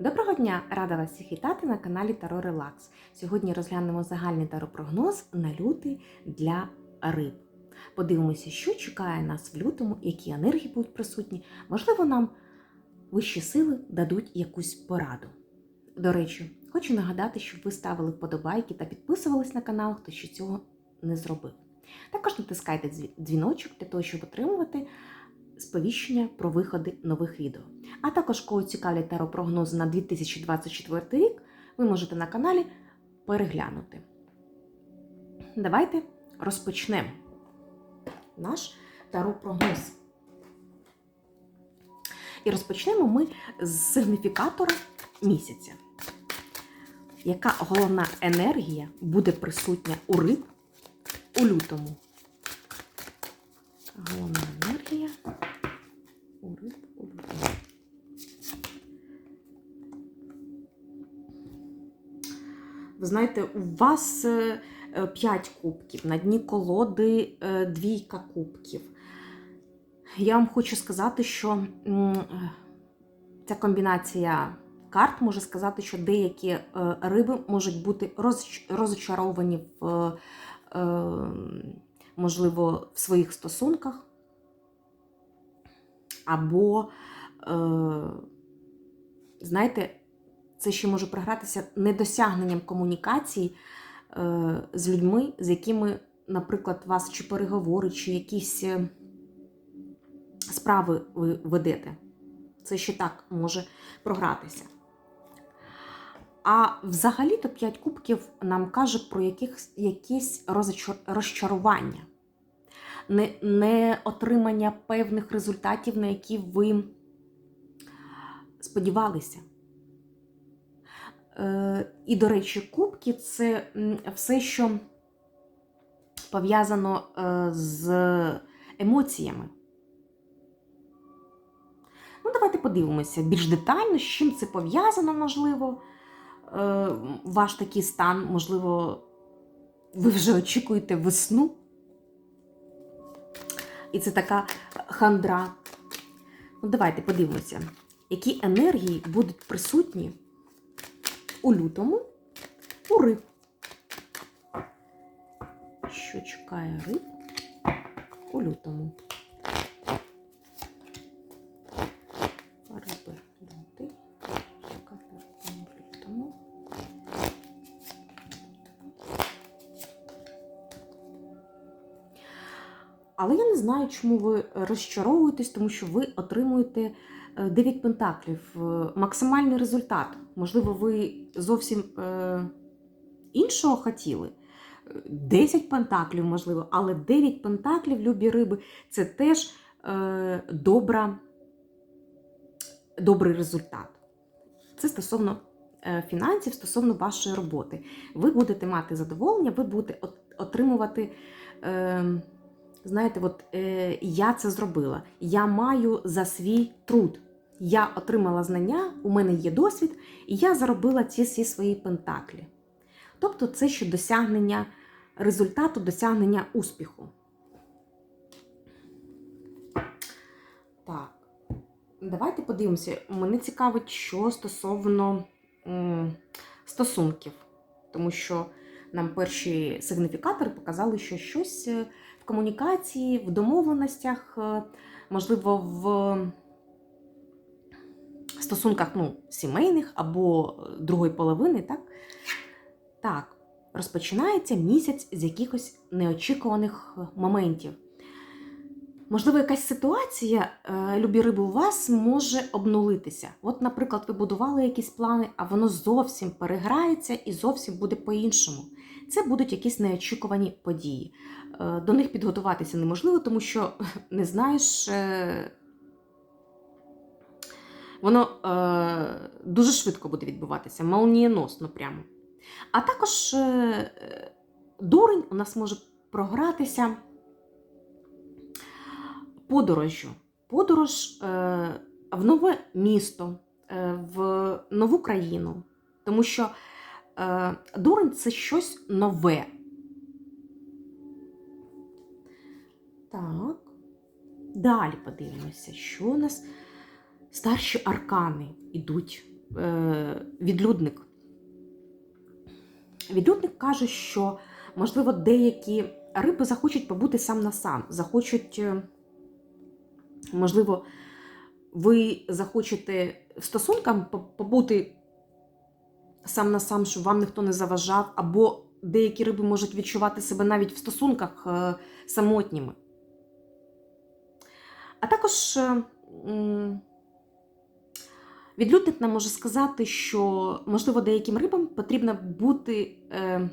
Доброго дня! Рада вас всіх вітати на каналі Таро Релакс. Сьогодні розглянемо загальний таропрогноз на лютий для риб. Подивимося, що чекає нас в лютому, які енергії будуть присутні. Можливо, нам вищі сили дадуть якусь пораду. До речі, хочу нагадати, щоб ви ставили вподобайки та підписувались на канал, хто ще цього не зробив. Також натискайте дзвіночок для того, щоб отримувати сповіщення про виходи нових відео. А також, кого цікавлять таропрогнози на 2024 рік, ви можете на каналі переглянути. Давайте розпочнемо наш таропрогноз. І розпочнемо ми з сигніфікатора місяця. Яка головна енергія буде присутня у риб у лютому? Головна енергія у риб у лютому. Ви знаєте, у вас 5 кубків, на дні колоди е, двійка кубків. Я вам хочу сказати, що е, ця комбінація карт може сказати, що деякі е, риби можуть бути розчаровані в, е, можливо, в своїх стосунках, або, е, знаєте, це ще може програтися недосягненням комунікації е, з людьми, з якими, наприклад, вас чи переговори, чи якісь е, справи ви ведете. Це ще так може програтися. А взагалі-то 5 кубків нам каже про яких, якісь розчар- розчарування, не, не отримання певних результатів, на які ви сподівалися. Е, І, до речі, кубки це все, що пов'язано е, з емоціями. Ну, давайте подивимося більш детально, з чим це пов'язано, можливо, ваш такий стан, можливо, ви вже очікуєте весну. І це така хандра. Ну, давайте подивимося, які енергії будуть присутні у лютому у риб. Що чекає риб у лютому? Знаю, чому ви розчаровуєтесь, тому що ви отримуєте 9 пентаклів, е, максимальний результат. Можливо, ви зовсім е, іншого хотіли. 10 пентаклів, можливо, але 9 пентаклів, любі риби, це теж е, добра, добрий результат. Це стосовно е, фінансів, стосовно вашої роботи. Ви будете мати задоволення, ви будете от- отримувати. Знаєте, от е, я це зробила. Я маю за свій труд. Я отримала знання, у мене є досвід, і я заробила ці всі свої пентаклі. Тобто, це ще досягнення результату, досягнення успіху. Так, давайте подивимося. Мене цікавить, що стосовно м, стосунків, тому що нам перші сигніфікатори показали, що щось е, комунікації, в домовленостях, е, можливо, в стосунках ну, сімейних або е, другої половини, так? Так, розпочинається місяць з якихось неочікуваних е, моментів. Можливо, якась ситуація, любі риби, у вас може обнулитися. От, наприклад, ви будували якісь плани, а воно зовсім переграється і зовсім буде по-іншому. Це будуть якісь неочікувані події. Е, До них підготуватися неможливо, тому що не знаєш, е, воно е, дуже швидко буде відбуватися, молнієносно прямо. А також дурень у нас може програтися подорожжю. Подорож в нове місто, в нову країну. Тому що дурень це щось нове. Так. Далі подивимося, що у нас старші аркани йдуть е, відлюдник. Відлюдник каже, що, можливо, деякі риби захочуть побути сам на сам, захочуть, е, можливо, ви захочете в побути сам на сам, щоб вам ніхто не заважав, або деякі риби можуть відчувати себе навіть в стосунках е, самотніми. А також е, відлюдник нам може сказати, що, можливо, деяким рибам потрібно бути, е,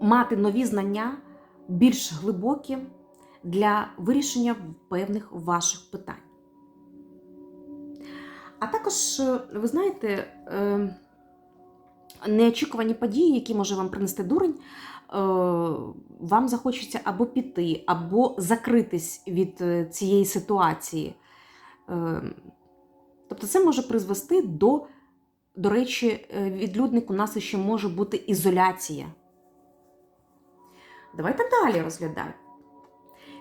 мати нові знання, більш глибокі для вирішення певних ваших питань. А також, е, ви знаєте, е, неочікувані події, які може вам принести дурень, е, вам захочеться або піти, або закритись від цієї ситуації. Тобто це може призвести до, до речі, відлюдник у нас ще може бути ізоляція. Давайте далі розглядаємо.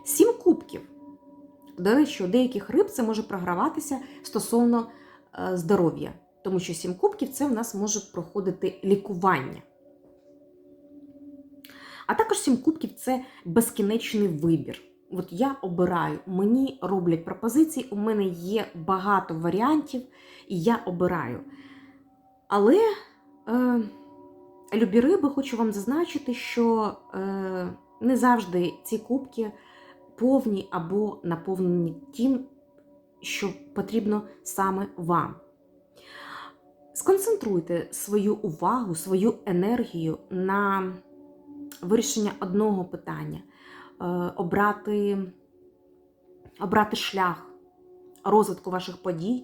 Сім кубків. До речі, у деяких риб це може програватися стосовно здоров'я, тому що сім кубків це в нас може проходити лікування. А також сім кубків це безкінечний вибір. От я обираю, мені роблять пропозиції, у мене є багато варіантів, і я обираю. Але, е, любі риби, хочу вам зазначити, що е, не завжди ці кубки повні або наповнені тим, що потрібно саме вам. Сконцентруйте свою увагу, свою енергію на вирішення одного питання, е, обрати, обрати шлях розвитку ваших подій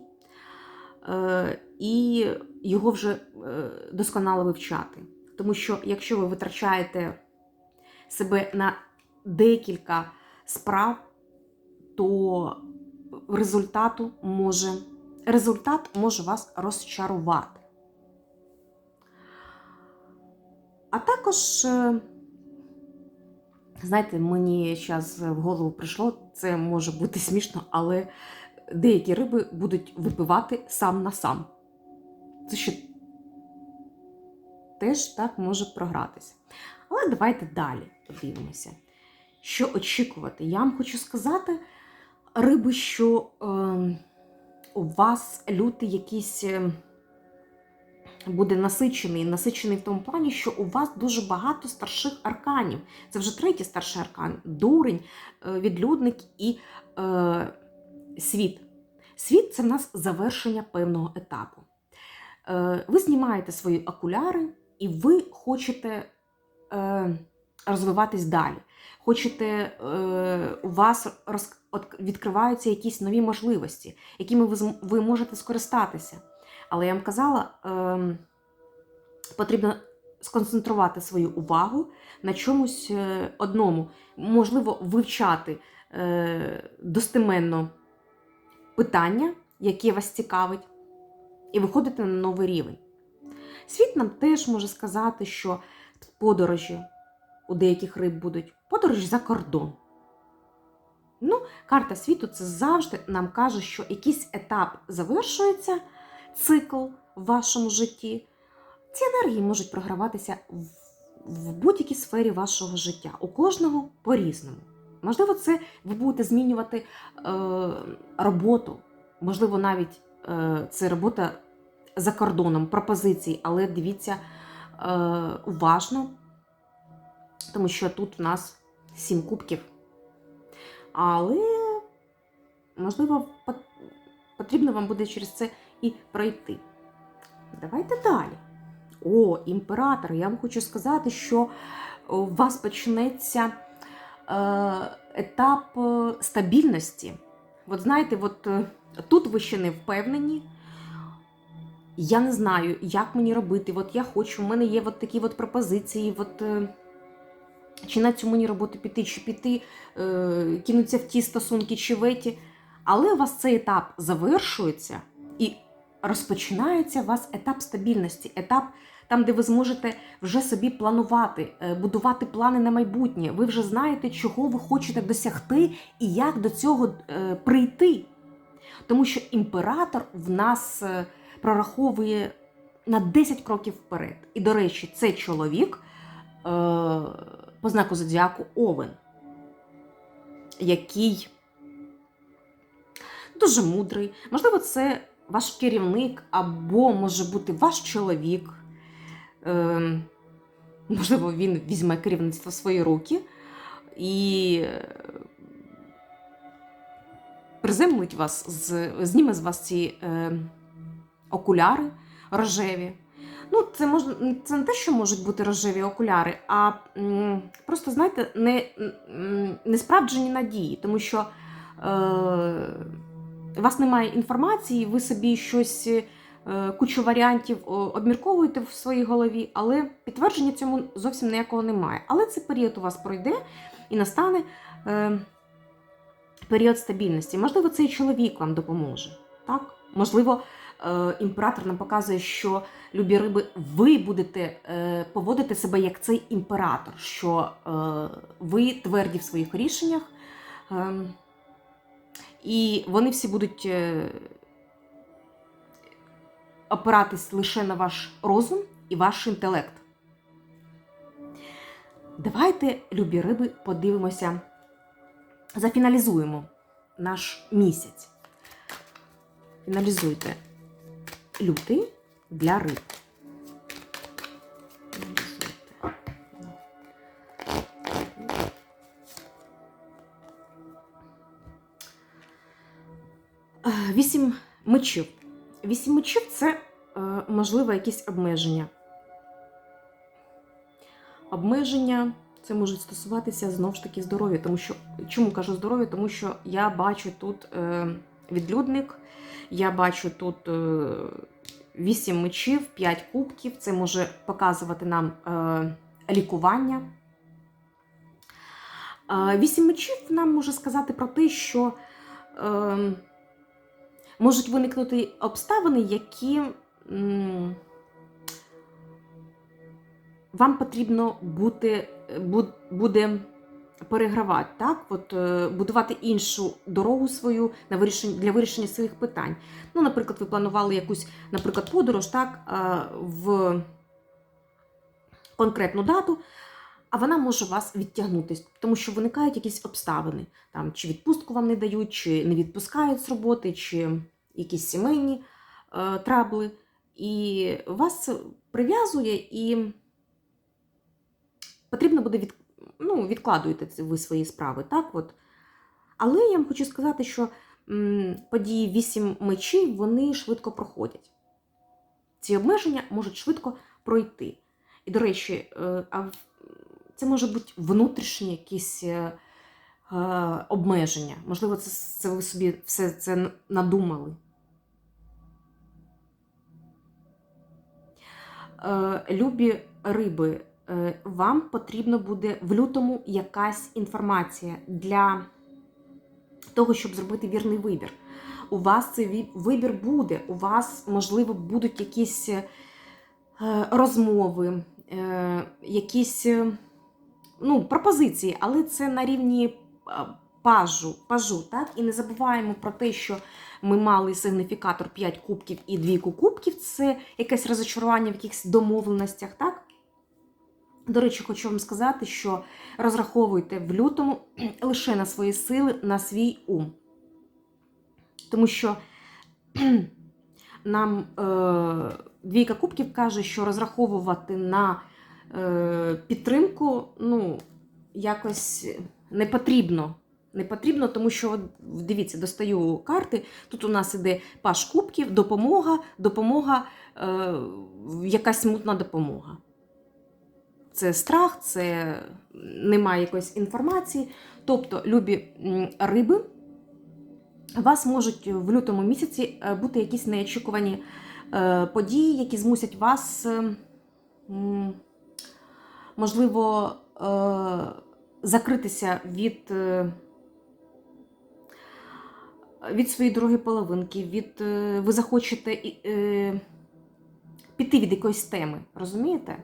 е, і його вже е, досконало вивчати. Тому що якщо ви витрачаєте себе на декілька справ, то результату може, результат може вас розчарувати. А також, е, знаєте, мені зараз в голову прийшло, це може бути смішно, але деякі риби будуть випивати сам на сам. Це ще теж так може програтися. Але давайте далі подивимося, що очікувати. Я вам хочу сказати, риби, що е, у вас лютий якийсь. е, буде насичений. Насичений в тому плані, що у вас дуже багато старших арканів. Це вже третій старший аркан дурень, е, відлюдник і е, світ. Світ це в нас завершення певного етапу. Е, ви знімаєте свої окуляри, і ви хочете е, розвиватись далі. Хочете, е, у вас роз, відкриваються якісь нові можливості, якими ви, ви можете скористатися. Але я вам казала, ем, потрібно сконцентрувати свою увагу на чомусь е, одному. Можливо, вивчати е, достеменно питання, яке вас цікавить, і виходити на новий рівень. Світ нам теж може сказати, що подорожі у деяких риб будуть подорожі за кордон. Ну, карта світу це завжди нам каже, що якийсь етап завершується, цикл в вашому житті. Ці енергії можуть програватися в, в будь-якій сфері вашого життя. У кожного по-різному. Можливо, це ви будете змінювати е, роботу, можливо, навіть е, це робота за кордоном, пропозиції, але дивіться е, уважно, тому що тут у нас сім кубків. Але, можливо, потрібно вам буде через це і пройти. Давайте далі. О, імператор, я вам хочу сказати, що у вас почнеться е, етап е, стабільності. От знаєте, от е, тут ви ще не впевнені. Я не знаю, як мені робити. От я хочу, у мене є от такі от пропозиції. От, е, чи на цю мені роботу піти, чи піти, е, кинуться в ті стосунки, чи в еті. Але у вас цей етап завершується і розпочинається у вас етап стабільності, етап там, де ви зможете вже собі планувати, е, будувати плани на майбутнє. Ви вже знаєте, чого ви хочете досягти і як до цього е, прийти. Тому що імператор в нас прораховує на 10 кроків вперед. І, до речі, це чоловік по знаку зодіаку Овен, який дуже мудрий. Можливо, це ваш керівник, або може бути ваш чоловік. Е, можливо, він візьме керівництво в свої руки і е, приземлить вас, зніме з вас ці е, окуляри рожеві. Ну, це можна це не те, що можуть бути рожеві окуляри, а просто, знаєте, не, м, несправджені надії, тому що е, у вас немає інформації, ви собі щось, е, кучу варіантів обмірковуєте в своїй голові, але підтвердження цьому зовсім ніякого немає. Але цей період у вас пройде і настане е, період стабільності. Можливо, цей чоловік вам допоможе. Так? Можливо, імператор нам показує, що любі риби, ви будете е, поводити себе як цей імператор, що е, ви тверді в своїх рішеннях. Е, і вони всі будуть е, опиратись лише на ваш розум і ваш інтелект. Давайте, любі риби, подивимося, зафіналізуємо наш місяць. Фіналізуйте лютий для риб. Е, Вісім мечів. Вісім мечів це, е, можливо, якісь обмеження. Обмеження це можуть стосуватися знову ж таки здоров'я. Тому що чому кажу здоров'я? Тому що я бачу тут е, відлюдник, я бачу тут е, вісім мечів, п'ять кубків. Це може показувати нам е, лікування. Е, Вісім мечів нам може сказати про те, що можуть виникнути обставини, які. вам потрібно бути, буде перегравати, так? От, е, будувати іншу дорогу свою на вирішення, для вирішення своїх питань. Ну, наприклад, ви планували якусь, наприклад, подорож так, е, в конкретну дату, а вона може вас відтягнутись, тому що виникають якісь обставини. Там, чи відпустку вам не дають, чи не відпускають з роботи, чи якісь сімейні е, трабли. І вас прив'язує і потрібно буде від, ну, відкладуєте ви свої справи, так от. Але я вам хочу сказати, що події вісім мечів вони швидко проходять. Ці обмеження можуть швидко пройти. І, до речі, е, це може бути внутрішні якісь е, е, обмеження. Можливо, це, це ви собі все це надумали. Любі риби, вам потрібно буде в лютому якась інформація для того, щоб зробити вірний вибір. У вас цей вибір буде, у вас, можливо, будуть якісь е, розмови, е, якісь е, ну, пропозиції, але це на рівні е, пажу, пажу, так? І не забуваємо про те, що ми мали сигніфікатор 5 кубків і двійку кубків. Це якесь розочарування в якихось домовленостях, так? До речі, хочу вам сказати, що розраховуйте в лютому лише на свої сили, на свій ум. Тому що нам е, двійка кубків каже, що розраховувати на е, підтримку ну, якось не потрібно. Не потрібно, тому що, дивіться, достаю карти. Тут у нас іде паш кубків, допомога, допомога, е, якась смутна допомога. Це страх, це немає якоїсь інформації. Тобто, любі риби, у вас можуть в лютому місяці е, бути якісь неочікувані е, події, які змусять вас, е, можливо, закритися від. від своєї другої половинки, від, ви захочете е, піти від якоїсь теми, розумієте?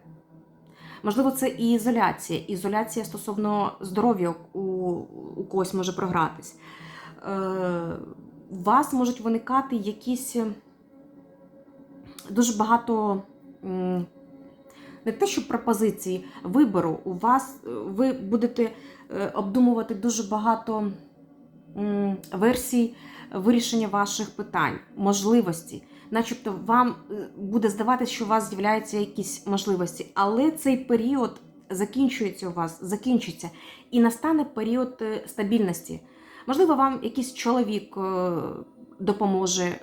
Можливо, це і ізоляція. Ізоляція стосовно здоров'я у, у когось може програтись. Е, у вас можуть виникати якісь дуже багато не те, що пропозиції вибору. У вас е, ви будете е, обдумувати дуже багато версій вирішення ваших питань, можливості. Начебто вам е, буде здаватися, що у вас з'являються якісь можливості, але цей період закінчується у вас, закінчиться, і настане період е, стабільності. Можливо, вам якийсь чоловік е, допоможе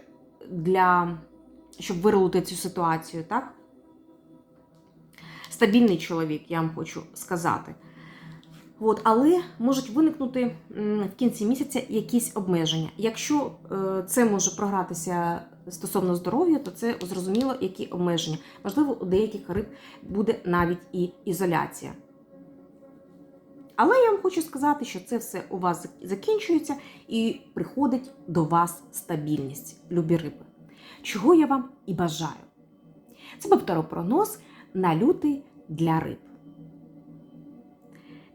для щоб вирулити цю ситуацію, так? Стабільний чоловік, я вам хочу сказати. От, але можуть виникнути в кінці місяця якісь обмеження. Якщо це може програтися стосовно здоров'я, то це зрозуміло, які обмеження. Можливо, у деяких риб буде навіть і ізоляція. Але я вам хочу сказати, що це все у вас закінчується і приходить до вас стабільність, любі риби. Чого я вам і бажаю. Це був таропрогноз на лютий для риб.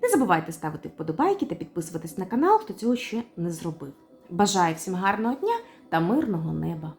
Не забувайте ставити вподобайки та підписуватись на канал, хто цього ще не зробив. Бажаю всім гарного дня та мирного неба!